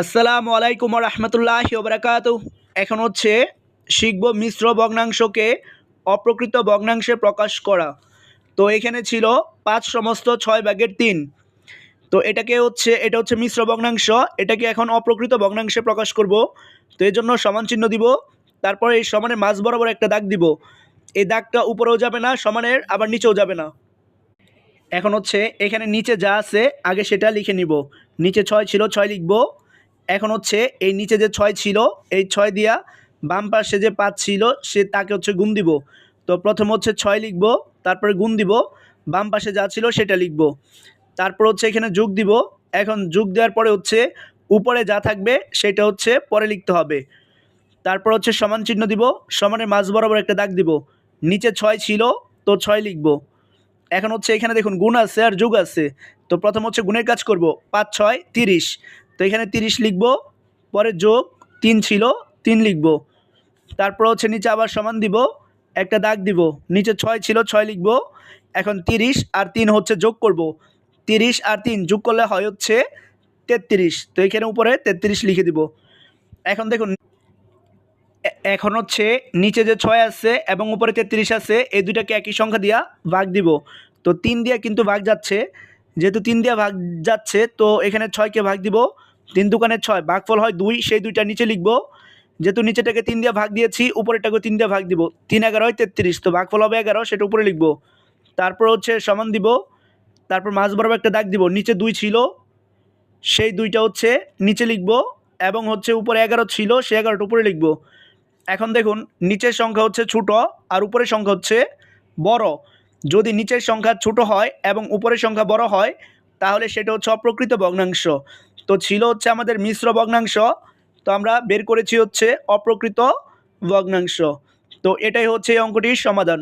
আসসালামু আলাইকুম রহমতুল্লাহ ওবরাকাত এখন হচ্ছে শিখব মিশ্র ভগ্নাংশকে অপ্রকৃত ভগ্নাংশে প্রকাশ করা। তো এখানে ছিল পাঁচ সমস্ত ছয় ভাগের তিন। তো এটাকে হচ্ছে, এটা হচ্ছে মিশ্র ভগ্নাংশ। এটাকে এখন অপ্রকৃত ভগ্নাংশে প্রকাশ করব। তো এর জন্য সমান চিহ্ন দিব। তারপরে এই সমানের মাঝ বরাবর একটা দাগ দিব। এই দাগটা উপরেও যাবে না, সমানের আবার নিচেও যাবে না। এখন হচ্ছে এখানে নিচে যা আছে, আগে সেটা লিখে নিব। নিচে ছয় ছিল, ছয় লিখব। এখন হচ্ছে এই নিচে যে ছয় ছিল, এই ছয় দিয়া বাম পাশে যে পাঁচ ছিল, সে তাকে হচ্ছে গুণ দিব। তো প্রথম হচ্ছে ছয় লিখব, তারপরে গুণ দিব, বাম পাশে যা ছিল সেটা লিখব। তারপর হচ্ছে এখানে যোগ দিব, এখন যোগ দেওয়ার পরে হচ্ছে উপরে যা থাকবে সেটা হচ্ছে পরে লিখতে হবে। তারপর হচ্ছে সমান চিহ্ন দিব, সমানের মাঝ বরাবর একটা দাগ দিব। নিচে ছয় ছিল, তো ছয় লিখব। এখন হচ্ছে এখানে দেখুন, গুণ আছে আর যোগ আছে। তো প্রথম হচ্ছে গুণের কাজ করব, পাঁচ, ছয়, তিরিশ। তো এখানে তিরিশ লিখব, পরে যোগ তিন ছিল, তিন লিখব। তারপর হচ্ছে নিচে আবার সমান দিব, একটা দাগ দিব, নিচে ছয় ছিল, ছয় লিখব। এখন তিরিশ আর তিন হচ্ছে যোগ করব। তিরিশ আর তিন যোগ করলে হয় হচ্ছে তেত্রিশ। তো এখানে উপরে তেত্রিশ লিখে দিব। এখন দেখুন এখন হচ্ছে নিচে যে ছয় আছে এবং উপরে তেত্রিশ আছে, এই দুইটাকে একই সংখ্যা দিয়া ভাগ দিব। তো তিন দিয়ে কিন্তু ভাগ যাচ্ছে। যেহেতু তিন দিয়ে ভাগ যাচ্ছে, তো এখানে ছয়কে ভাগ দিব। তিন দোকানে ছয় ভাগফল হয় দুই, সেই দুইটা নিচে লিখব। যেহেতু নিচেটাকে তিন দিয়ে ভাগ দিয়েছি উপরেটাকে তিন দিয়ে ভাগ দিব। তিন এগারো হয় তেত্রিশ, তো ভাগফল হবে এগারো, সেটা উপরে লিখব। তারপর হচ্ছে সমান দিব, তারপর মাঝ বরাবর একটা দাগ দিব, নিচে দুই ছিল, সেই দুইটা হচ্ছে নিচে লিখব, এবং হচ্ছে উপরে এগারো ছিল সে এগারোটা উপরে লিখব। এখন দেখুন, নিচের সংখ্যা হচ্ছে ছোট, আর উপরের সংখ্যা হচ্ছে বড়। যদি নিচের সংখ্যা ছোট হয় এবং উপরের সংখ্যা বড় হয়, তাহলে সেটা হচ্ছে অপ্রকৃত ভগ্নাংশ। তো ছিল হচ্ছে আমাদের মিশ্র ভগ্নাংশ। তো আমরা বের করেছি হচ্ছে অপ্রকৃত ভগ্নাংশ। তো এটাই হচ্ছে এই অঙ্কটির সমাধান।